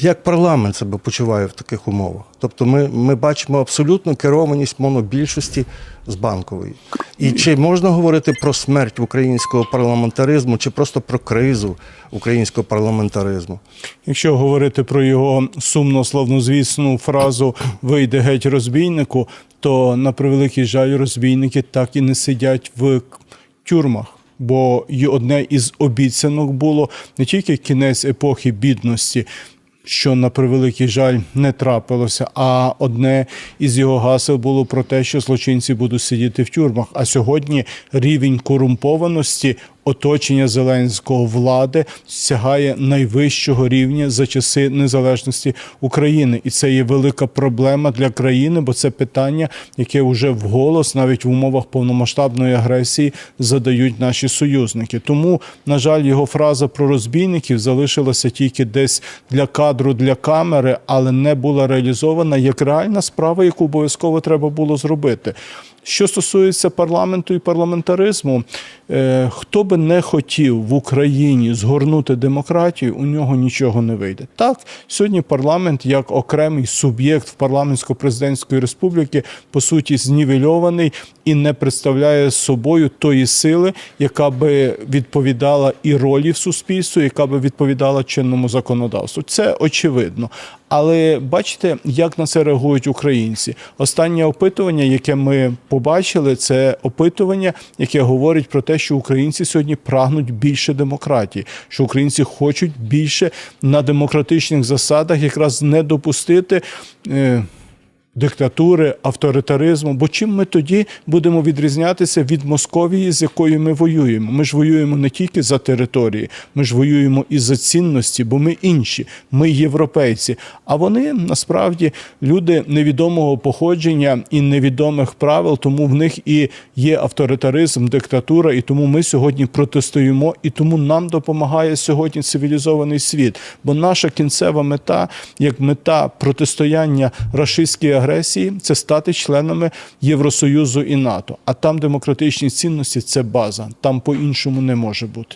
Як парламент себе почуває в таких умовах? Тобто ми, ми бачимо абсолютну керованість монобільшості з банкової. І чи можна говорити про смерть українського парламентаризму, чи просто про кризу українського парламентаризму? Якщо говорити про його сумно славнозвісну фразу Вийде геть розбійнику, то на превеликий жаль, розбійники так і не сидять в тюрмах. Бо й одне із обіцянок було не тільки кінець епохи бідності, що на превеликий жаль не трапилося. А одне із його гасел було про те, що злочинці будуть сидіти в тюрмах. А сьогодні рівень корумпованості оточення Зеленського влади сягає найвищого рівня за часи незалежності України, і це є велика проблема для країни, бо це питання, яке вже вголос, навіть в умовах повномасштабної агресії, задають наші союзники. Тому, на жаль, його фраза про розбійників залишилася тільки десь для кадру, для камери, але не була реалізована як реальна справа, яку обов'язково треба було зробити. Що стосується парламенту і парламентаризму, е, хто би не хотів в Україні згорнути демократію, у нього нічого не вийде. Так, сьогодні парламент як окремий суб'єкт в парламентсько-президентської республіки по суті знівельований і не представляє собою тої сили, яка би відповідала і ролі в суспільстві, яка би відповідала чинному законодавству. Це очевидно. Але бачите, як на це реагують українці. Останнє опитування, яке ми побачили, це опитування, яке говорить про те, що українці сьогодні прагнуть більше демократії, що українці хочуть більше на демократичних засадах якраз не допустити. Диктатури, авторитаризму. Бо чим ми тоді будемо відрізнятися від Московії, з якою ми воюємо? Ми ж воюємо не тільки за території, ми ж воюємо і за цінності, бо ми інші, ми європейці. А вони насправді люди невідомого походження і невідомих правил, тому в них і є авторитаризм, диктатура, і тому ми сьогодні протистоїмо, і тому нам допомагає сьогодні цивілізований світ. Бо наша кінцева мета, як мета протистояння рашистській агресії, це стати членами Євросоюзу і НАТО. А там демократичні цінності це база. Там по-іншому не може бути.